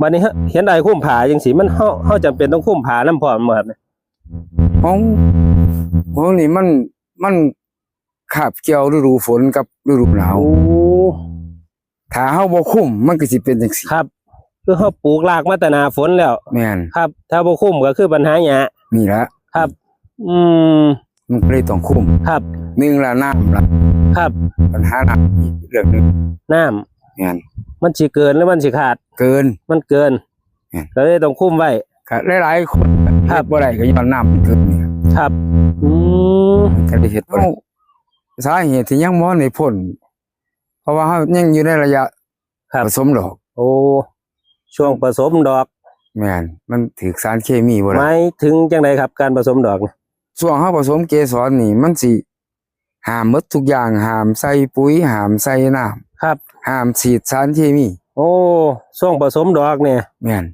บัดนี้เฮาเห็นได้คุ้มผาจังซี่มันเฮาเฮาจำเป็นต้องคุ้มผานํพร้อมบ่ครับเนี่ยของของนี่มันมันขาบเกี่ยวฤดูฝนกับฤดูหนาวโอ้ถ้าเฮาบ่คุ้มมันก็สิเป็นจังซี่ครับ คือเฮาปลูกรากมาแต่หน้าฝนแล้วแม่นครับ ถ้าบ่คุ้มก็คือปัญหาหยานี่ละครับ อืมมันก็เลยต้องคุ้มครับหนึ่งละน้ำละครับ ปัญหาน้ำอีกเรื่องหนึงน้ำ แม่นมันสิเกินหรือมันสิขาด เกิน มันเกินอืมก็เลยต้องคุ้มไว้ ก็หลายๆคนครับเฮ็ดบ่ได้ก็ย้อนน้ำมันเกินนี่ครับอืมมันก็ได้เฮ็ดบ่ได้สาเหตุที่ยังบ่ได้พ้นเพราะว่าเฮายังอยู่ในระยะครับผสมดอกโอ้ช่วงผสมดอก แม่นมันถือสารเคมีบ่หได้มายถึงจังไดครับ การผสมดอกนี่ช่วงเฮาผสมเกสรนี่มันสิห้ามหมดทุกอย่างห้ามใส่ปุ๋ยห้ามใส่น้ำครับ ห้ามฉีดสารเคมีโอ้ช่วงผสมดอกเนี่ยแม่น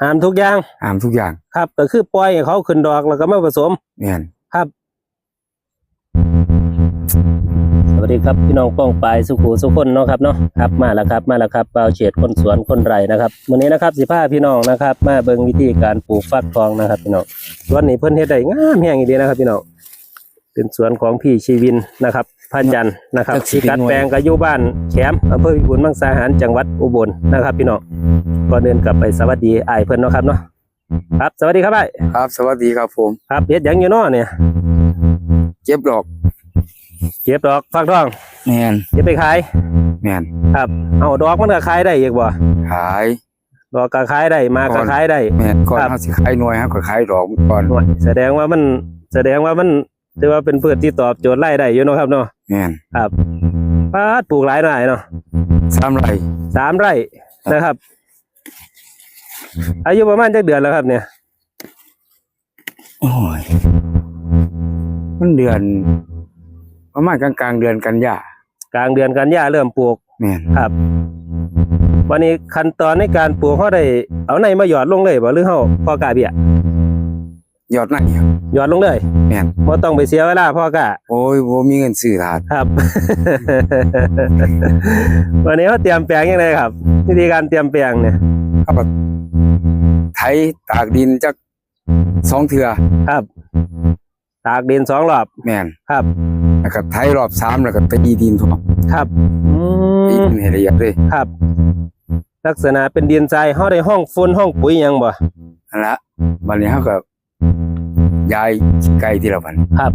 ห้ามทุกอย่างห้ามทุกอย่างครับ ก็คือปล่อยให้เขาขึ้นดอกแล้วก็มาผสมแม่นครับ สวัสดีครับพี่น้องป้องปลายสุขูสุคนเนาะครับเนาะครับมาแล้วครับมาแล้วครับเบาวเฉดคนสวนคนไร่นะครับวันนี้นะครับสิพาพี่น้องนะครับ มาเบิ่งวิธีการปลูกฟักทองนะครับพี่น้องสวนนี้เพิ่นเฮ็ดได้งามแฮงอีดีนะครับพี่น้องเป็นสวนของพี่ชีวินนะครับ พันจันทร์นะครับที่กัดแปลงก็อยู่บ้านแขมอำเภอพิบูลมังสาหารจังหวัดอุบลนะครับพี่น้องก่อนเดินกลับไปสวัสดีอ้ายเพิ่นเนาะครับเนาะครับ สวัสดีครับอ้ายครับ สวัสดีครับผมครับเฮ็ดหยังอยู่เนาะเนี่ยเก็บดอก เก็บดอกฟักทองแม่นเก็บไปขายแม่นครับเอาดอกมันก็ขายได้อีกบ่ขายดอกก็ขายได้หมากก่ก็อนขายได้แม่นก่อนครับเฮาสิขายหน่วยเฮาก็ขายดอกก่อนโอ้ยแสดงว่ามันแสดงว่ามันถือว่าเป็นพืชที่ตอบโจทย์รายได้อยู่เนาะครับเนาะ แม่นครับปาดปลูกหลายหน่อยเนาะสามไร่สามไร่นะครับ อายุประมาณจักเดือนแล้วครับ เนี่ย โอ้ยมันเดือน ประมาณกลางๆเดือนกันยากลางเดือนกันยาเริ่มปลูกแม่นครับ วันนี้ขั้นตอนในการปลูกเขาได้เอาในมาหยอดลงเลยบ่หรือเฮาพอกาเบี้ยยอดไหนครับ หยอดลงเลยแม่นบ่ต้องไปเสียเวลาพอกาโอ้ยบ่มีเงินซื้อถาดครับ วันนี้เขาเตรียมแปลงยังไงครับ วิธีการเตรียมแปลงเนี่ยเอาแบบไถตากดินจักสองเทื่อครับ ตากดินสองรอบ แม่นครับ แล้วก็ไถรอบสามแล้วก็ตีดินทั่วครับอืตีมดินให้ละเอียดเลยครับ ลักษณะเป็นดินทรายเขาได้ห้องฝุ่นห้องปุ๋ยหยังบ่ นั่นละวันนี้เขาก็ ย้ายขี้ไก่ที่ละวันครับ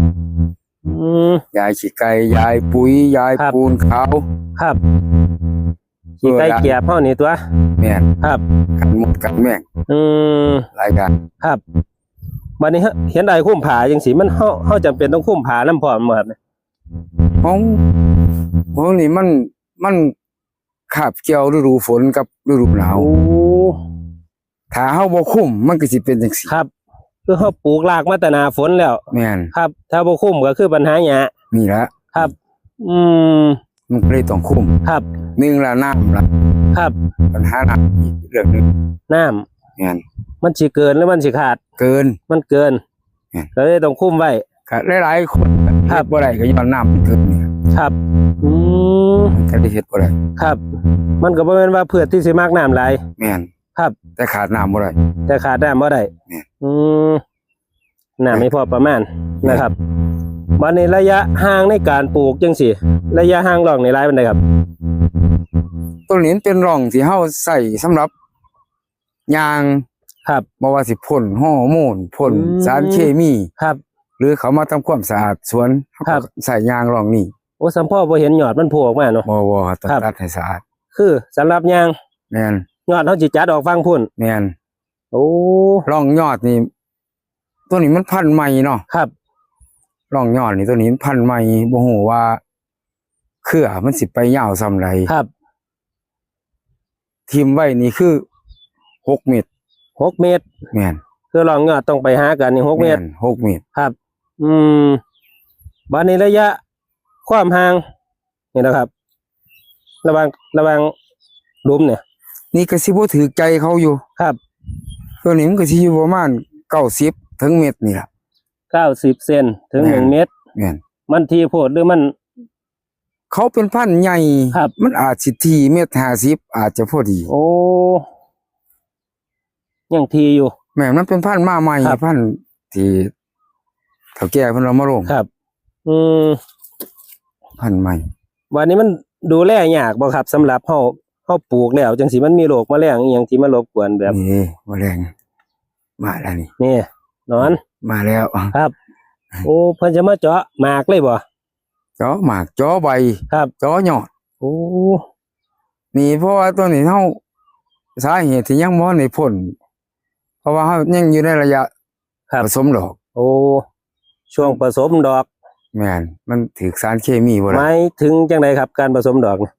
อืมย้ายขี้ไก่ย้ายปุ๋ยย้ายครับ ปูนขาวครับขี้ไก่เกียบเฮานี่ตัว แม่นครับ กันหมดกันแม่งอืม รายการครับวันนี้เฮาเห็นได้คุ้มผาจังสีมันเฮาเฮาจำเป็นต้องคุ้มผาน้ำพร้อมบ่ครับเนี่ยของของนี่มันมันขาบเกี่ยวฤดูฝนกับฤดูหนาว โอ้ ถ้าเฮาบ่คุ้มมันก็สิเป็นจังซี่ครับ คือเฮาปลูกรากมาแต่หน้าฝนแล้ว แม่นครับ ถ้าบ่คุ้มก็คือปัญหาหยานี่ละครับ อืมมันก็เลยต้องคุ้มครับ หนึ่งละน้ำละครับปัญหาน้ำอีกเรื่องหนึงน้ำแม่นมันสิเกินหรือมันสิขาด เกิน มันเกินอืมก็เลยต้องคุ้มไว้ก็หลายๆคนคเฮ็รับดบ่ได้ก็ย้อนน้ำมันเกินนี่ครับ อืมมันก็ได้เฮ็ดบ่ได้ครับ มันก็บ่แม่นว่าพืชที่สิมากน้ำหลาย แม่นครับ แต่ขาดน้ำบ่ได้แต่ขาดน้ำบ่ได้เนี่ย อืมน้ำไม่พอประมาณนะครับวันนี้ระยะห่างในการปลูกจังสิระยะห่างรองในรายปานใดครับตัวนี้เป็นร่องที่เฮาใส่สำหรับยางครับบ่ว่าสิพ่นฮอร์โมนพ่นอืมสารเคมีครับ หรือเขามาทำความสะอาดสวนเขาครัก็บใส่ยางร่องนี่โอ้สัมพ่อบ่เห็นยอดมันโผล่ออกมาเนาะบ่บ่ต้องครับตัดให้สะอาดคือสำหรับยางแม่นยอดเฮาสิจัดออกฟังพุ่นแม่น โอ้ร่องยอดนี่ ตัวนี้มันพันธุ์ใหม่เนาะครับร่องยอดนี่ตัวนี้มันพันธุ์ใหม่บ่ฮู้ว่าเครือมันสิไปยาวส่ำใดครับทิมไว้นี่คือ6เมตรหกเมตรแม่นคือรองยอดต้องไปหากันนี่หกเมตรแน6เมตรครับ อืมบัดนี้ระยะ ความห่างนี่นะครับ ระหว่างระหว่างหลุมเนี่ย นี่ก็สิบ่ถือใจเขาอยู่ครับ ตัวนี้มันก็สิอยู่ประมาณ90ถึงเมตรนี่ล่ะเก้าสิบเซนถึงแม่นหนึ่งเมตรแม่นมันทีโพดหรือมัน เขาเป็นพันธุ์ใหญ่ครับ มันอาจสิที่เมตร50อาจจะพอดี โอ้ยังทีอยู่ แม่มันเป็นพันธุ์มาใหม่ครับ พันธุ์ที่เฒ่าแก่เพิ่นเรามาลงครับ อืมพันธุ์ใหม่ วันนี้มันดูแลยากบ่ครับสำหรับเฮาเฮาปลูกแล้วจังสิมันมีโรคแมลงอีหยังที่มารบกวนแบบ นี่แมลง มาแล้วนี่นี่นอน มาแล้วครับ โอ้เพิ่นจะมาเจาะหมากเลยบ่จอหมากจอใบครับจอยอดโอ้นี่เพราะว่าตัวนี้เฮาสาเหตุที่ยังบ่ได้พ่นเพราะว่าเฮายังอยู่ในระยะครับผสมดอก โอ้ช่วงผสมดอกแม่นมันถือสารเคมีบ่หล่ะมายถึงจังไดครับ การผสมดอกนี่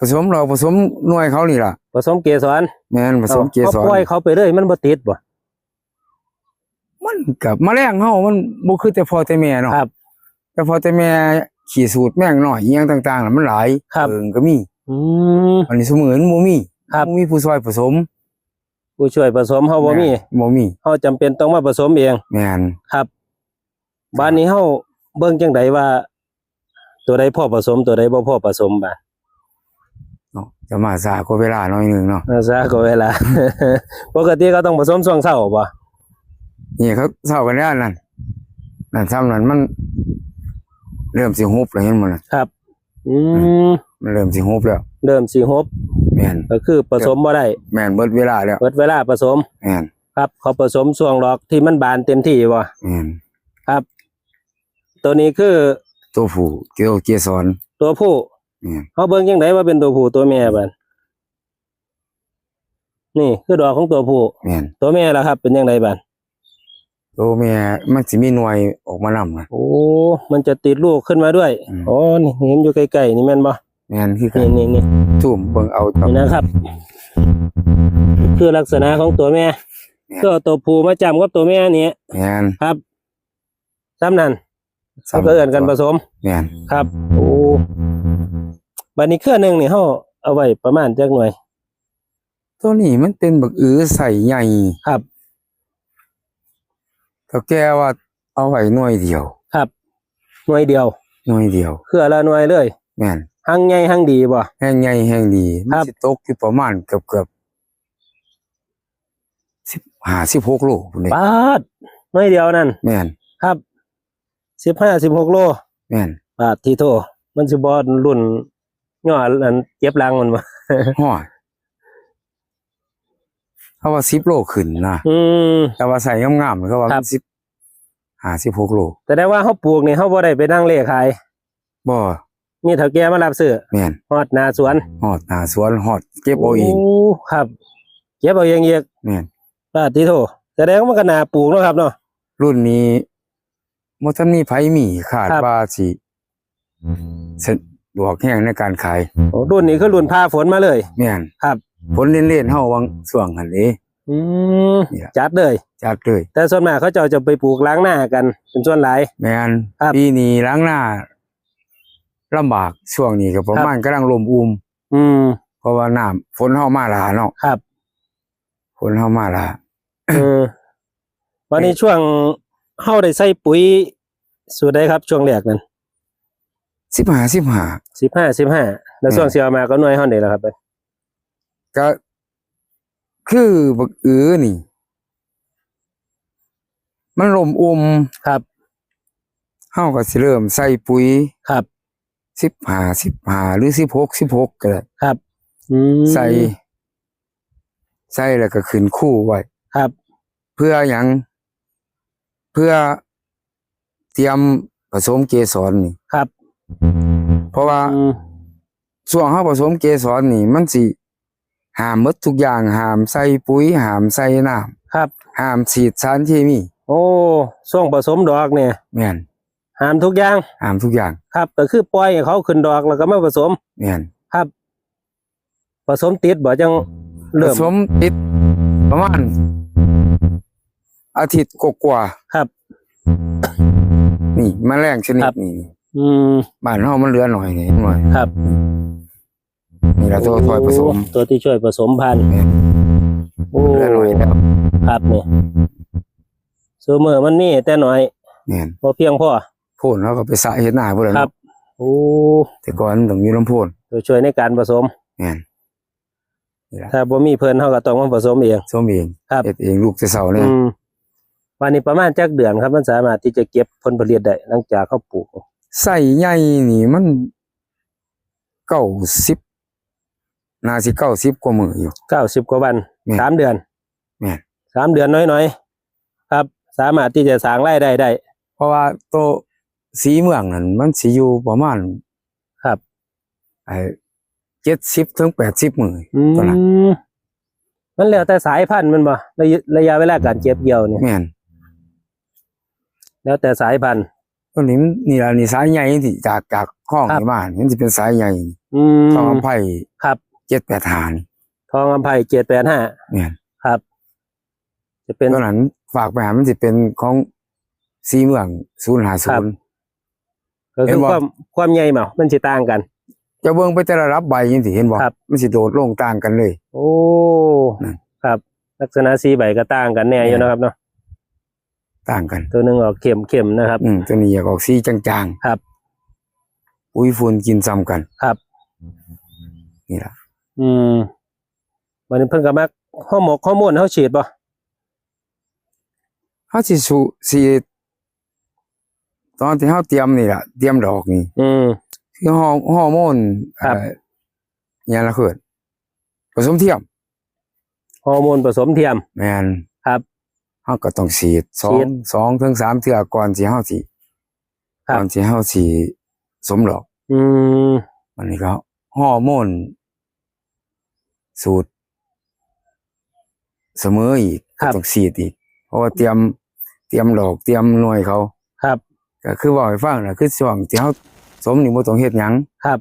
ผสมดอกผสมหน่วยเขานี่ล่ะ ผสมเกสรแม่นผสมเกสอารปล่อยเขาไปเลยมันบ่ติดบ่ มันกับแมลงเฮามันบ่คือแต่พอแต่แม่เนาะครับ แต่พอแต่แม่ขี่สูตรแม่งน้อยอีหยังต่างๆน่ะมันหลายครับ เอิงก็มี อืม อันนี้เสมือนบ่มีครับบ่มีผู้ซอยผสมผู้ช่วยผสมเฮาบ่มีบ่มีเฮาจำเป็นต้องมาผสมเอง แม่นครับ บ้านนี้เฮาเบิ่งจังไดว่า ตัวใดพ่อผสมตัวใดบ่พ่อผสมบ่าเนาะจะมาซาก็เวลาหน่อยหนึงเนาะเอาซะก็เวลา ปกติก็ต้องผสมช่วงเช้าบ่ นี่เขาเศร้ากันแล้วนั่นนั่นซ้ำนั้นมัน เริ่มสิฮุบแล้วเห็นมันน่ะครับ อืมมันเริ่มสิฮุบแล้วเริ่มสิฮบแม่นก็คือผสมบ่ได้แม่นเบิดเวลาแล้วเปิดเวลาผสมแม่นครับเขาผสมช่วงดอกที่มันบานเต็มที่บ่แม่นครับ ตัวนี้คือ ตัวผู้เกี่ยวเกสรตัวผู้แม่นเขาเบิ่งจังไดว่าเป็นตัวผู้ตัวแม่บัดนี่คือดอกของตัวผู้แม่นตัวแม่ล่ะครับ เป็นจังไดบัด ตัวแม่มันสิมีหน่วยออกมานำนะ โอ้ มันจะติดลูกขึ้นมาด้วยอืม อ๋อนี่เห็นอยู่ใกล้ๆนี่แม่นบ่แม่นคือกันี่นนี่นี่ทุ่มเบิ่งเอาจับ นี่นะครับ คือลักษณะของตัวแม่ก็ตัวผู้มาจำกับตัวแม่นี่แม่นครับซ้ำนั่นเขาก็เอิ้นกันผสม แม่นครับ โอ้บัดนี้เครือหนึงนี่เฮาเอาไว้ประมาณจักหน่วย ตัวนี้มันเป็นบักอือใส่ใหญ่ครับ ก็แก้ว่าเอาไว้หน่วยเดียว ครับ หน่วยเดียว หน่วยเดียวเครือละหน่วยเลยแม่นหังใหญ่หังดีบ่ แห้งใหญ่แห้งดีครัมันบ สิตกอยู่ประมาณเกือบเกือบสิบห้าสิบหกโลพุ่นเด้ปาดหน่วยเดียวนั่น แม่นครับ15 16โลแม่นปาดที่โทมันสิบ่รุ่นย่ออันเก็บรังมันบ่ ห้อย เขาว่าสิบโลขึ้นนะอืม แต่ว่าใส่งามๆเขาว่าครับ สิบห้าสิบหกโลแต่ได้ว่าเขาปลูกนี่เขาบ่ได้ไปนั่งเล่ขาย บ่มีเฒ่าแก่มารับซื้อแม่นฮอดหน้าสวนหอดหน้าสวนหอดเก็บเอาเองโครับ เก็บเอาเองอีกแม่นปาดที่โทแสดงว่ามันก็น่าปลูกเนาะครับเนาะ รุ่นนี้บ่ทันมีไผมีคาดครับ ว่าสิสะดวกแห้งในการขายโอ้รุ่นนี้คือรุ่นพาฝนมาเลย แม่นครับ ผลเล่นๆเฮาวังช่วงหั่นเด้อืมเนี่ยจัดเลย จัดเลยแต่ส่วนมากเขาเจะจะไปปลูกล้างหน้ากัน เป็นส่วนหลายแม่นครับปีนี้ล้างหน้าลำบากช่วงนี้ก็ประมาณกำลังลมอุ้มอืมเพราะว่าน้ำฝนเฮามาหลาเนาะครับฝนเฮามาหลาเออวันนี้ช่วงเฮาได้ใส่ปุ๋ยสูตรใดครับ ช่วงแรกนั้น15 15 15 15แล้วช่วงอืมเสียมาก็หน่วยเฮานี่แหละครับ ก็คือบักอือนี่ มันลมอุ้มครับเฮาก็สิเริ่มใส่ปุ๋ยครับ15 15หรือ16 16ก็ได้ครับอืมใส่ ใส่แล้วก็ขึ้นคู่ไว้ครับ เพื่อหยังเพื่อเตรียมผสมเกสรนี่ ครับเพราะว่าอืมช่วงเฮาผสมเกสรนี่ มันสิ ห้ามหมดทุกอย่างห้ามใส่ปุ๋ยห้ามใส่น้ำครับห้ามฉีดสารเคมีโอ้ช่วงผสมดอกเนี่ยแม่นห้ามทุกอย่างห้ามทุกอย่างครับ ก็คือปล่อยให้เขาขึ้นดอกแล้วก็มาผสมแม่นครับ ผสมติดบ่จังผเริ่มสมติดประมาณอาทิตย์กว่าครับ ๆนี่แมลงชนิครัดบนี้อืมบ้านเฮามันเหลือหน่อยนี่หน่อยครับ นี่ละตัวถอยผสมโตัวที่ช่วยผสมพันธุ์แม่นโอ้เหลือหน่อยแล้วครับนี่ซูเมอร์มันมีแต่น้อยแม่นบ่เพียงพอโพ่นเขาก็ไปสระเฮ็ดหน้าพุ่นแล้วครัเนาะบโอ้แต่ก่อนมันต้องมีลำโพนตัวช่วยในการผสมแม่นนี่ล่ะถ้าบ่มีเพิ่นเฮาก็ต้องมาผสมเองส้มเองครับเฮ็ดเองลูกแต่เช้าเลยอืมวันนี้ประมาณจักเดือนครับ มันสามารถที่จะเก็บผลผลิตได้หลังจากเขาปลูกใส่ใหญ่นี่มันเก้าสิบ นาสิเก้าสิบกว่ามืออยู่90กว่าวันแม่นสามเดือนแม่น สามเดือนน้อยๆ ครับ สามารถที่จะสร้างรายได้ได้ เพราะว่าตัวสีเมืองนั่นมันสิอยู่ประมาณครับ ไอ้เจ็ดสิบถึงแปดสิบมือ อืตัวนั้นมมันแล้วแต่สายพันธุ์มันบ่ระยะระยะเวลาการเก็บเกี่ยวนี่แม่นแล้วแต่สายพันธุ์ ตัวนี้มันนี่ละนี่สายใหญ่ที่จากจากห้องครับ นี่มานี่มันจะเป็นสายใหญ่อืมทองอำไผ่ครับ เจ็ดแปดหานทองอำไพเจ็ดแปดห้าแม่นครับ จะเป็นตัวนั้นฝากไปหามันจะเป็นของสีเมืองศูนย์หาศูครับนย์ก็เห็คืนอบ่ความความใหญ่เมามันสิต่างกัน จะเบิ่งไปแต่ละรับใบยังสิเห็นบ่ครับมันสิโดดลงต่างกันเลย โอ้นั่นครับ ลักษณะสีใบก็ต่างกันแน่อยู่นะครับเนาะต่างกัน ตัวหนึ่งออกเข้มเข้มๆนะครับอืมตัวนี้อยากออกสีจางๆครับปุ๋ยฝุ่นกินซ้ำกันครับ นี่ล่ะ อืมวันนี้เพิ่งก็มักข้อหมกข้อมูลเขาฉีดป่ะเฮาสิสูสิตอนที่เฮาเตรียมนี่ล่ะเตรียมดอกนี่อืมคือฮอร์ฮอร์โมนครับเอ่อหยังละเกิดผสมเทียมฮอร์โมนผสมเทียมแม่นครับเฮาก็ต้องฉีดสอฉีงดสองถึงสามเทื่อก่อนสิเฮาสิครับก่อนสิเฮาสิสมดอก อืมอันนี้ก็ฮอร์โมน สูตร เสมออีกครับก็ต้องฉีดอีก เพราะว่าเตรียมเตรียมดอกเตรียมหน่วยเขา ครับ ก็คือบอกให้ฟังนะคือช่วงที่เขาสมนี่บ่ต้องเฮ็ดหยังครับ